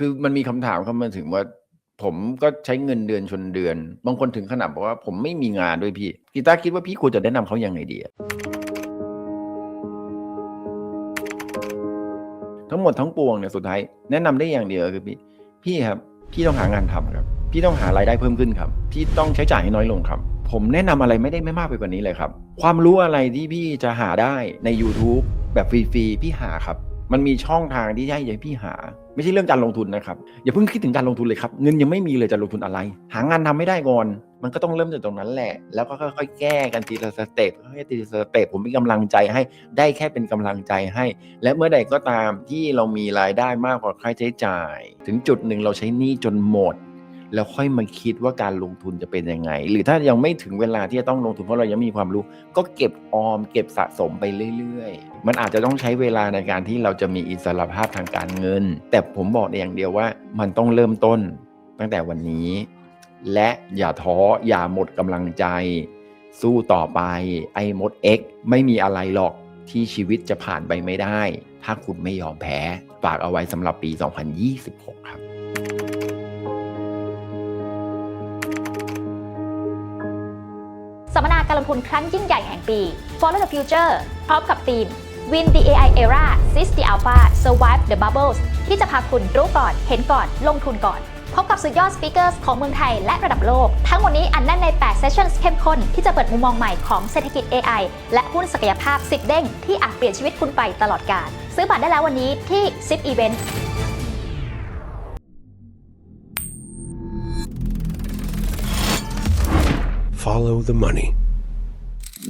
คือมันมีคำถามเข้ามาถึงว่า ผมก็ใช้เงินเดือนชนเดือน บางคนถึงขนาดบอกว่าผมไม่มีงานด้วยพี่กีตาร์คิดว่าพี่ควรจะแนะนำเขายังไงดีทั้งหมดทั้งปวงเนี่ยสุดท้ายแนะนำได้อย่างเดียวคือพี่พี่ครับพี่ต้องหางานทำครับ พี่ต้องหารายได้เพิ่มขึ้นครับพี่ต้องใช้จ่ายให้น้อยลงครับผมแนะนำอะไรไม่ได้ไม่มากไปกว่านี้เลยครับ ความรู้อะไรที่พี่จะหาได้ใน YouTube แบบฟรีๆ พี่หาครับ มันมีช่องทางที่ให้ให้พี่หา ไม่ใช่เรื่องการลงทุนนะครับ อย่าเพิ่งคิดถึงการลงทุนเลยครับ เงินยังไม่มีเลยจะลงทุนอะไร หางานทำไม่ได้ก่อน มันก็ต้องเริ่มจากตรงนั้นแหละ แล้วก็ค่อยๆแก้กันทีละสเต็ปค่อยๆทีละสเต็ปผมเป็นกำลังใจให้ได้แค่เป็นกำลังใจให้ และเมื่อใดก็ตามที่เรามีรายได้มากกว่าค่าใช้จ่าย ถึงจุดหนึ่งเราใช้หนี้จนหมด แล้วค่อยมาคิดว่าการลงทุนจะเป็นยังไง หรือถ้ายังไม่ถึงเวลาที่จะต้องลงทุนเพราะเรายังมีความรู้ ก็เก็บออม เก็บสะสมไปเรื่อยๆ มันอาจจะต้องใช้เวลาในการที่เราจะมีอิสรภาพทางการเงิน แต่ผมบอกอย่างเดียวว่า มันต้องเริ่มต้นตั้งแต่วันนี้ และอย่าท้ออย่าหมดกำลังใจ สู้ต่อไปไอ้มด X ไม่มีอะไรหรอกที่ชีวิตจะผ่านไปไม่ได้ ถ้าคุณไม่ยอมแพ้ ฝากเอาไว้สำหรับปี 2026 ครับ ลงทุนครั้งยิ่งใหญ่แห่งปี Follow the Future พร้อมกับทีม Win the AI Era Seize the Alpha Survive the Bubbles ที่จะพาคุณรู้ก่อน เห็นก่อน ลงทุนก่อน พบกับสุดยอดสปีกเกอร์ของเมืองไทยและระดับโลก ทั้งหมดนี้อันแน่นใน8 Sessions เข้มข้น ที่จะเปิดมุมมองใหม่ของเศรษฐกิจ AI และหุ้นศักยภาพ 10 เด้ง ที่อาจเปลี่ยนชีวิตคุณไปตลอดกาลซื้อบัตรได้แล้ววันนี้ที่10 Event Follow the money.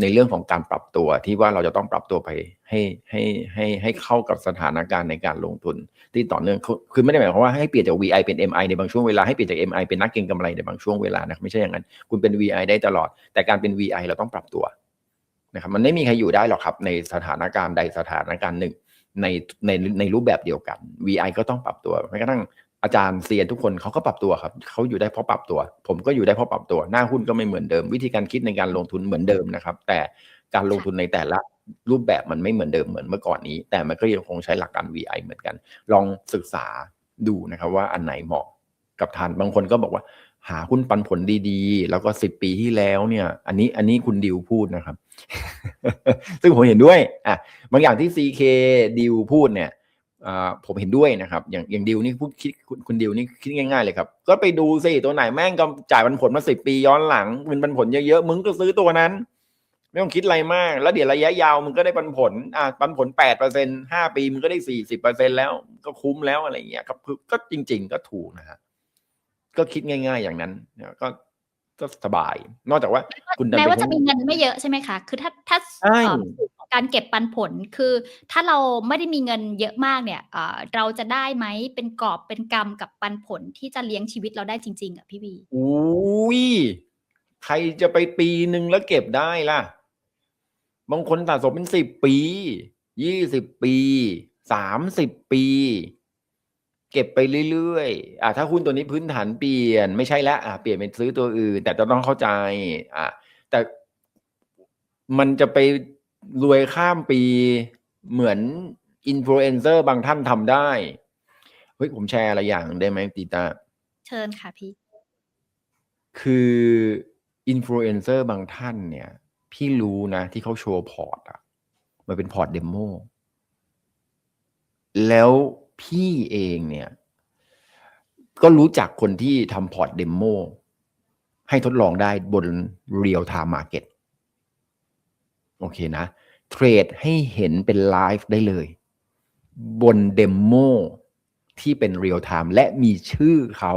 ในเรื่องของการปรับตัวที่ว่าเราจะต้องปรับตัวไปให้ให้ให้ให้เข้ากับสถานการณ์ในการลงทุน ที่ต่อเนื่องคือไม่ได้หมายความว่าให้เปลี่ยนจาก VI เป็น MI ในบางช่วงเวลาให้เปลี่ยนจาก MI เป็นนักเก็งกำไรในบางช่วงเวลานะไม่ใช่อย่างนั้น คุณเป็น VI ได้ตลอด แต่การเป็น VI เราต้องปรับตัวนะครับมันไม่มีใครอยู่ได้หรอกครับ ในสถานการณ์ใดสถานการณ์หนึ่งในในในรูปแบบเดียวกัน VI ก็ต้องปรับตัวแม้กระทั่ง อาจารย์เซียนทุกคนเขาก็ปรับตัวครับเขาอยู่ได้เพราะปรับตัว ผมก็อยู่ได้เพราะปรับตัว หน้าหุ้นก็ไม่เหมือนเดิม วิธีการคิดในการลงทุนเหมือนเดิมนะครับ แต่การลงทุนในแต่ละรูปแบบมันไม่เหมือนเดิมเหมือนเมื่อก่อนนี้ แต่มันก็ยังคงใช้หลักการ VI เหมือนกัน ลองศึกษาดูนะครับว่าอันไหนเหมาะกับท่านบางคนก็บอกว่า หาหุ้นปันผลดีๆ แล้วก็สิบปีที่แล้วเนี่ย อันนี้อันนี้คุณดิวพูดนะครับ ซึ่งผมเห็นด้วย อะบางอย่างที่ CK ดิวพูดเนี่ย ผมเห็นด้วยนะครับ อย่างอย่างดิวนี่พูดคิดคุณคุณดิวนี่คิดง่ายๆเลยครับ ก็ไปดูสิตัวไหนแม่งก็จ่ายปันผลมาสิปีย้อนหลังเงินปันผลเยอะๆมึงก็ซื้อตัวนั้น ไม่ต้องคิดอะไรมาก แล้วเดี๋ยวระยะยาวมึงก็ได้ปันผลอ่าปันผลแปดเปอร์เซ็นห้าปีมึงก็ได้สี่สิบเปอร์เซ็นแล้วก็คุ้มแล้วอะไรอย่างเงี้ยครับคือก็จริง ๆ ก็ถูกนะฮะก็คิดง่าย ๆอย่างนั้นเนี่ยก็ก็สบาย นอกจากว่า คุณดันแม้ไปว่าจะทั้งมีเงินไม่เยอะใช่ไหมคะ คือถ้าถ้า การเก็บปันผลคือถ้าเราไม่ได้มีเงินเยอะมากเนี่ยเราจะได้ไหมเป็นกอบเป็นกำกับปันผลที่จะเลี้ยงชีวิตเราได้จริง ๆอะพี่วีอุ้ยใครจะไปปีหนึ่งแล้วเก็บได้ล่ะ บางคนสะสมเป็นสิบปียี่สิบปีสามสิบปี เก็บไปเรื่อยๆอะถ้าหุ้นตัวนี้พื้นฐานเปลี่ยน ไม่ใช่แล้วอะเปลี่ยนเป็นซื้อตัวอื่น แต่จะต้องเข้าใจ อะแต่มันจะไป รวยข้ามปีเหมือนอินฟลูเอนเซอร์บางท่านทำได้ เฮ้ย ผมแชร์อะไรอย่างหนึ่งได้ไหมตีตา เชิญค่ะพี่ คืออินฟลูเอนเซอร์บางท่านเนี่ย พี่รู้นะ ที่เขาโชว์พอร์ตอะมันเป็นพอร์ตเดโมแล้วพี่เองเนี่ย ก็รู้จักคนที่ทำพอร์ตเดโมให้ทดลองได้บน Real Time Market โอเคนะ เทรดให้เห็นเป็นไลฟ์ได้เลย บนเดโมที่เป็น Real Time และมีชื่อเขา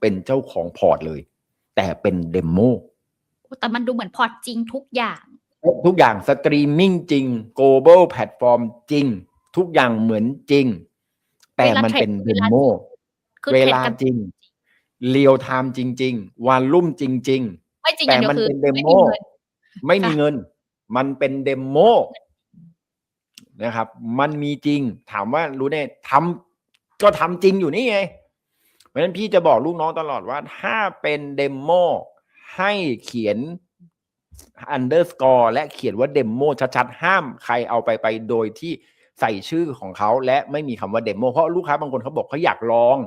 เป็นเจ้าของพอร์ตเลย แต่เป็นเดโมแต่มันดูเหมือนพอร์ตจริงทุกอย่าง ทุกอย่างสตรีมมิ่งจริง global platform จริง ทุกอย่างเหมือนจริง แต่มันเป็นเดโมคือเวเทรดลากันจริงเรียลไทม์จริง ๆ วาลุ่มจริงไม่จริงแต่อย่างเดียวมันคือเป็นเดไม่โมมีเงินๆไม่มีค่ะเงิน มันเป็นเดโมนะครับ มันมีจริง ถามว่ารู้ได้ทำก็ทำจริงอยู่นี่ไง เพราะฉะนั้นพี่จะบอกลูกน้องตลอดว่า ถ้าเป็นเดโมให้เขียน underscore และเขียนว่าเดโมชัดๆ ห้ามใครเอาไปไปโดยที่ใส่ชื่อของเขาและไม่มีคำว่าเดโมเพราะลูกค้าบางคนเขาบอกเขาอยากลอง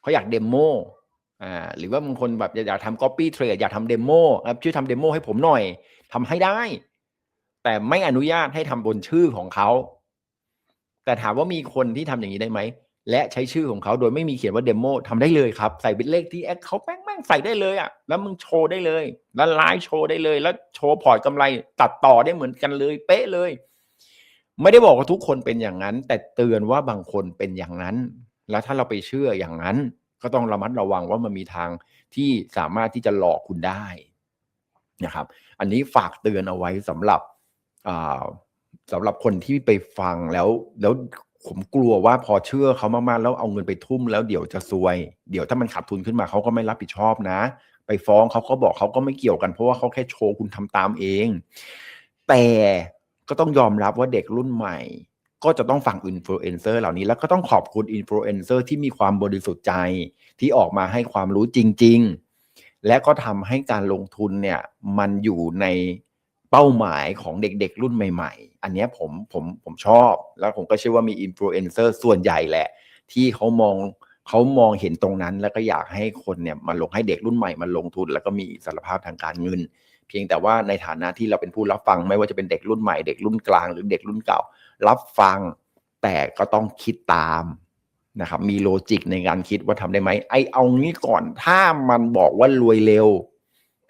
เขาอยากเดโม อ่าหรือว่าบางคนแบบอยากทำ copy trade อยากทำเดโมครับช่วยทำเดโมให้ผมหน่อยทำให้ได้ แต่ไม่อนุญาตให้ทำบนชื่อของเขา แต่ถามว่ามีคนที่ทำอย่างนี้ได้ไหม และใช้ชื่อของเขาโดยไม่มีเขียนว่าเดโมทำได้เลยครับ ใส่เป็นเลขที่แอคเขาแม่งแม่งใส่ได้เลยอะ่ะแล้วมึงโชว์ได้เลย แล้วไลฟ์โชว์ได้เลย แล้วโชว์พอร์ตกำไรตัดต่อได้เหมือนกันเลยเป๊ะเลย ไม่ได้บอกว่าทุกคนเป็นอย่างนั้น แต่เตือนว่าบางคนเป็นอย่างนั้น แล้วถ้าเราไปเชื่ออย่างนั้น ก็ต้องระมัดระวังว่ามันมีทางที่สามารถที่จะหลอกคุณได้นะครับ อันนี้ฝากเตือนเอาไว้สำหรับสำหรับคนที่ไปฟังแล้วแล้วผมกลัวว่าพอเชื่อเขามากๆแล้วเอาเงินไปทุ่มแล้วเดี๋ยวจะซวย เดี๋ยวถ้ามันขาดทุนขึ้นมาเขาก็ไม่รับผิดชอบนะ ไปฟ้องเขาก็บอกเขาก็ไม่เกี่ยวกันเพราะว่าเขาแค่โชว์คุณทำตามเอง แต่ก็ต้องยอมรับว่าเด็กรุ่นใหม่ ก็จะต้องฟังอินฟลูเอนเซอร์เหล่านี้แล้วก็ต้องขอบคุณอินฟลูเอนเซอร์ที่มีความบริสุทธิ์ใจที่ออกมาให้ความรู้จริง ๆ และก็ทำให้การลงทุนเนี่ยมันอยู่ในเป้าหมายของเด็กๆ รุ่นใหม่ ๆ อันนี้ผมผมผมชอบ แล้วผมก็เชื่อว่ามีอินฟลูเอนเซอร์ส่วนใหญ่แหละ ที่เขามองเขามองเห็นตรงนั้น แล้วก็อยากให้คนเนี่ยมาลงให้เด็กรุ่นใหม่มาลงทุน แล้วก็มีอิสรภาพทางการเงิน เพียงแต่ว่าในฐานะที่เราเป็นผู้รับฟัง ไม่ว่าจะเป็นเด็กรุ่นใหม่เด็กรุ่นกลางหรือเด็กรุ่นเก่า รับฟังแต่ก็ต้องคิดตามนะครับมีโลจิกในการคิดว่าทำได้ไหมไอเอางี้ก่อนถ้ามันบอกว่ารวยเร็ว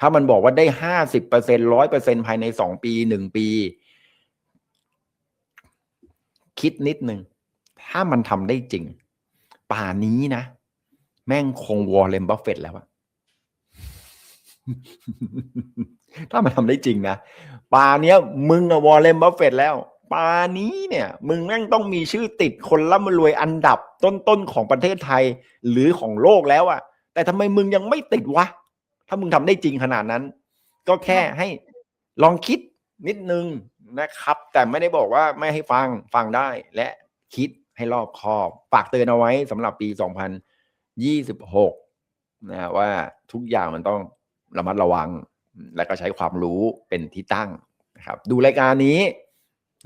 ถ้ามันบอกว่าได้ห้าสิบเปอร์เซ็นร้อยเปอร์เซ็นภายในสองปีหนึ่งปี คิดนิดนึง ถ้ามันทำได้จริง ป่านี้นะ แม่งคงวอลเลนบัฟเฟตแล้วอะ ถ้ามันทำได้จริงนะป่าเนี้ยมึงอะวอลเลนบัฟเฟตแล้วป่านี้เนี่ย มึงแม่งต้องมีชื่อติดคนร่ำรวยอันดับต้นๆของประเทศไทยหรือของโลกแล้วอะแต่ทำไมมึงยังไม่ติดวะ ถ้ามึงทำได้จริงขนาดนั้น ก็แค่ให้ลองคิดนิดนึงนะครับ แต่ไม่ได้บอกว่าไม่ให้ฟังฟังได้และคิดให้รอบคอบฝากเตือนเอาไว้สำหรับปี 2026นะว่าทุกอย่างมันต้อง ระมัดระวัง และก็ใช้ความรู้เป็นที่ตั้งนะครับดูรายการนี้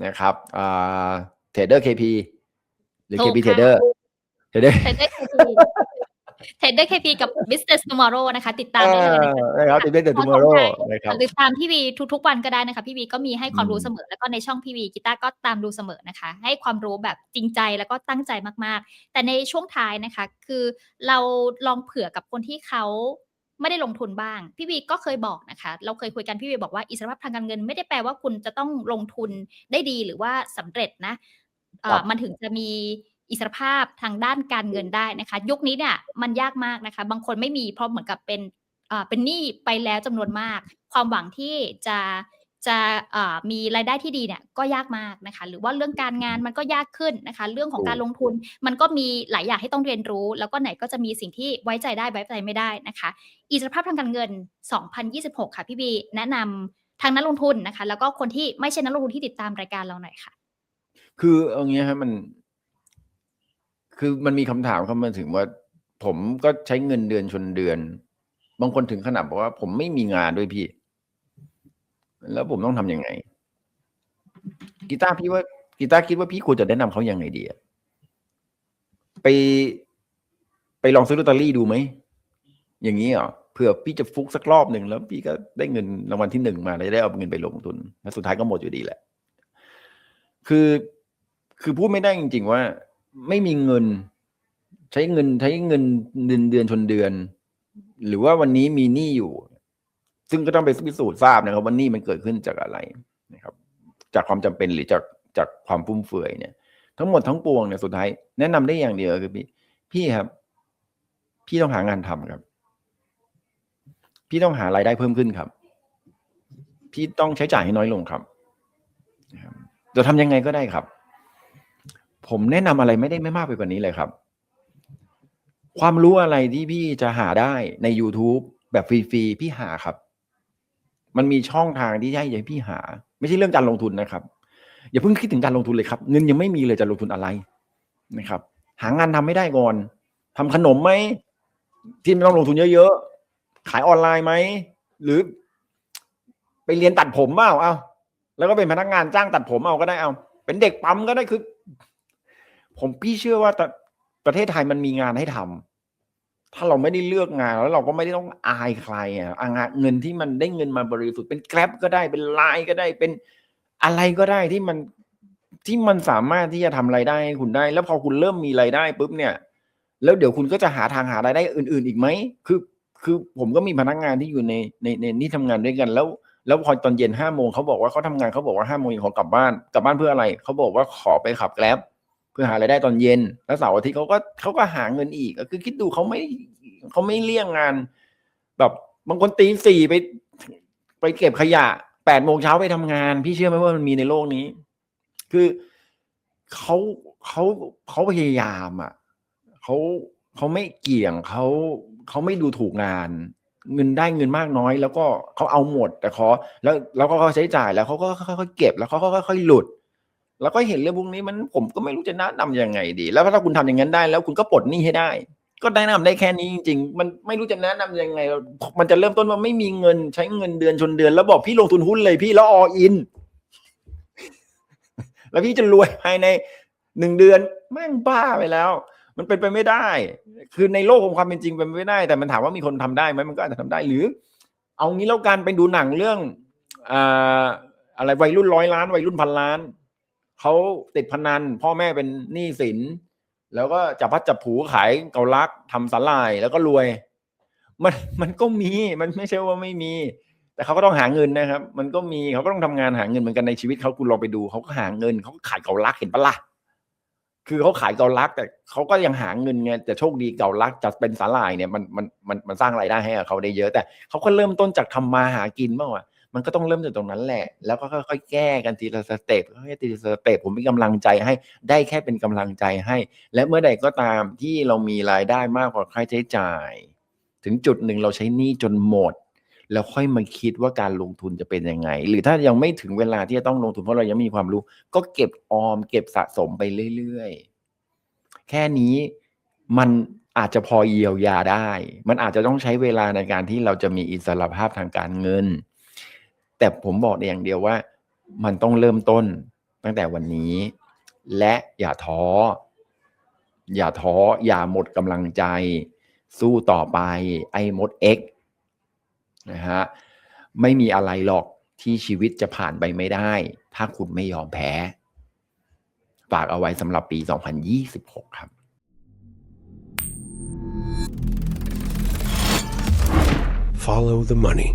นะครับเทรดเดอร์เคพีหรือถู KP กค่ะ Trader Trader เทรดได้ KP เทรดได้ KP กับ Business Tomorrow นะคะ ติดตามได้เลยนะคะเออนะครับ Trader Tomorrow นะครับหรือตามพี่วีทุกๆวันก็ได้นะคะ พี่วีก็มีให้ความรู้อืมเสมอแล้วก็ในช่องพี่วีกีตาร์ก็ตามดูเสมอนะคะ ให้ความรู้แบบจริงใจแล้วก็ตั้งใจมากๆ แต่ในช่วงท้ายนะคะ คือเราลองเผื่อกับคนที่เขา ไม่ได้ลงทุนบ้าง พี่วีก็เคยบอกนะคะ เราเคยคุยกันพี่วีบอกว่าอิสรภาพทางการเงิน ไม่ได้แปลว่าคุณจะต้องลงทุนได้ดีหรือว่าสำเร็จนะเอ่ครัอบมันถึงจะมีอิสรภาพทางด้านการเงินได้นะคะ ยุคนี้เนี่ยมันยากมากนะคะ บางคนไม่มีเพราะเหมือนกับเป็นอ่าเป็นหนี้ไปแล้วจำนวนมาก ความหวังที่จะ จะอ่ามีรายได้ที่ดีเนี่ยก็ยากมากนะคะ หรือว่าเรื่องการงานมันก็ยากขึ้นนะคะ เรื่องของการลงทุนมันก็มีหลายอย่างให้ต้องเรียนรู้ แล้วก็ไหนก็จะมีสิ่งที่ไว้ใจได้ไว้ใจไม่ได้นะคะ อิสรภาพทางการเงิน 2026 ค่ะพี่บีแนะนำทางนักลงทุนนะคะ แล้วก็คนที่ไม่ใช่นักลงทุนที่ติดตามรายการเราหน่อยค่ะ คือเอางี้ฮะมัน คือมันมีคำถามเข้ามาถึงว่า ผมก็ใช้เงินเดือนชนเดือน บางคนถึงขนาดบอกว่า ผมไม่มีงานด้วยพี่ แล้วผมต้องทำยังไง กีตาร์พี่ว่ากีตาร์คิดว่าพี่ควรจะแนะนำเขายังไงดีอะไปไปลองซื้อลอตเตอรี่ดูไหม อย่างนี้เหรอเผื่อพี่จะฟุกสักรอบหนึ่งแล้วพี่ก็ได้เงินรางวัลที่หนึ่งมาแล้วได้เอาเงินไปลงทุน แล้วสุดท้ายก็หมดอยู่ดีแหละ คือคือพูดไม่ได้จริง ๆ ว่า ไม่มีเงิน ใช้เงินใช้เงินเดือนเดือนชนเดือน หรือว่าวันนี้มีหนี้อยู่ ซึ่งก็ต้องไปพิสูจน์ทราบนะครับว่านี้มันเกิดขึ้นจากอะไรนะครับ จากความจำเป็นหรือจากจากความฟุ่มเฟือยเนี่ย ทั้งหมดทั้งปวงเนี่ยสุดท้ายแนะนำได้อย่างเดียวคือพี่พี่ครับ พี่ต้องหางานทำครับ พี่ต้องหารายได้เพิ่มขึ้นครับ พี่ต้องใช้จ่ายให้น้อยลงครับจะทำยังไงก็ได้ครับ ผมแนะนำอะไรไม่ได้ไม่มากไปกว่านี้เลยครับ ความรู้อะไรที่พี่จะหาได้ใน YouTube แบบฟรีๆพี่หาครับ มันมีช่องทางที่ให้ให้พี่หา ไม่ใช่เรื่องการลงทุนนะครับ อย่าเพิ่งคิดถึงการลงทุนเลยครับ เงินยังไม่มีเลยจะลงทุนอะไรนะครับ หางานทำไม่ได้ก่อนทำขนมไหมที่ไม่ต้องลงทุนเยอะๆขายออนไลน์ไหมหรือ ไปเรียนตัดผมเปล่าเอาแล้วก็เป็นพนักงานจ้างตัดผมเอาก็ได้เอา เป็นเด็กปั๊มก็ได้คือ ผมพี่เชื่อว่าประเทศไทยมันมีงานให้ท ถ้าเราไม่ได้เลือกงานแล้วเราก็ไม่ได้ต้องอายใครอะงานเงินที่มันได้เงินมาบริสุทธิ์เป็นแกร็บก็ได้เป็นไลน์ก็ได้เป็นอะไรก็ได้ที่มันที่มันสามารถที่จะทำรายได้ให้คุณได้ แล้วพอคุณเริ่มมีรายได้ปุ๊บเนี่ย แล้วเดี๋ยวคุณก็จะหาทางหารายได้อื่น ๆ อีกไหมคือ คือผมก็มีพนักงานที่อยู่ในในในนี่ทำงานด้วยกันแล้ว แล้วพอตอนเย็นห้าโมงเขาบอกว่าเขาทำงานเขาบอกว่าห้าโมงเขอกลับบ้านกลับบ้านเพื่ออะไรเขาบอกว่าขอไปขับแกร็บ เพื่อหารายได้ตอนเย็น แล้วเสาร์อาทิตย์เขาก็เขาก็หาเงินอีกก็คือคิดดูเขาไม่เขาไม่เลี่ยงงาน แบบบางคนตีสี่ไป ไปเก็บขยะแปดโมงเช้าไปทำงาน พี่เชื่อไหมว่ามันมีในโลกนี้ คือเขาเขาเขาพยายามอะเขาเขาไม่เกี่ยงเขาเขาไม่ดูถูกงาน เงินได้เงินมากน้อย แล้วก็เขาเอาหมด แต่ขอแล้วแล้วก็เขาใช้จ่ายแล้วเขาก็ค่อยๆเก็บแล้วเขาก็ค่อยๆหลุด แล้วก็เห็นเรื่องพวกนี้มันผมก็ไม่รู้จะแนะนำยังไงดี แล้วถ้าคุณทำอย่างนั้นได้ แล้วคุณก็ปลดหนี้ให้ได้ ก็แนะนำได้แค่นี้จริงๆ มันไม่รู้จะแนะนำยังไง มันจะเริ่มต้นว่าไม่มีเงินใช้เงินเดือนชนเดือน แล้วบอกพี่ลงทุนหุ้นเลยพี่แล้วออิน แล้วพี่จะรวยภายในหนึ่งเดือนแม่งบ้าไปแล้ว มันเป็นไปไม่ได้ คือในโลกของความเป็นจริงเป็นไปไม่ได้ แต่มันถามว่ามีคนทำได้ไหมมันก็อาจจะทำได้หรือ เอางี้แล้วกันไปดูหนังเรื่องออะไรวัยรุ่นร้อยล้านวัยรุ่นพันล้าน เขาติดพนัน พ่อแม่เป็นหนี้สิน แล้วก็จับพัดจับผูขายเกาลักทำสลายแล้วก็รวย มันมันก็มีมันไม่ใช่ว่าไม่มี แต่เขาก็ต้องหาเงินนะครับ มันก็มีเขาก็ต้องทำงานหาเงินเหมือนกันในชีวิตเขาคุณลองไปดูเขาก็หาเงินเขาขายเกาลักเห็นปะล่ะคือเขาขายเกาลัก แต่เขาก็ยังหาเงินไงแต่โชคดีเกาลักจะเป็นสาลายเนี่ยมันมันมันมันสร้างรายได้ให้เขาได้เยอะ แต่เขาก็เริ่มต้นจากทำมาหากินบ้างว่ะ มันก็ต้องเริ่มจากตรงนั้นแหละ แล้วก็ค่อยๆแก้กันทีละสเต็ปค่อยๆทีละสเต็ปผมเป็นกำลังใจให้ได้แค่เป็นกำลังใจให้ และเมื่อใดก็ตามที่เรามีรายได้มากกว่าค่าใช้จ่าย ถึงจุดหนึ่งเราใช้หนี้จนหมด แล้วค่อยมาคิดว่าการลงทุนจะเป็นยังไง หรือถ้ายังไม่ถึงเวลาที่จะต้องลงทุนเพราะเรายังม่มีความรู้ ก็เก็บออม เก็บสะสมไปเรื่อยๆแค่นี้มันอาจจะพอเยียวยาได้ มันอาจจะต้องใช้เวลาในการที่เราจะมีอิสรภาพทางการเงิน แต่ผมบอกได้อย่างเดียวว่า มันต้องเริ่มต้นตั้งแต่วันนี้ และอย่าท้อ อย่าท้อ อย่าหมดกำลังใจ สู้ต่อไปไอ้มดเอกนะฮะไม่มีอะไรหรอกที่ชีวิตจะผ่านไปไม่ได้ ถ้าคุณไม่ยอมแพ้ ฝากเอาไว้สำหรับปี 2026 ครับ Follow the money.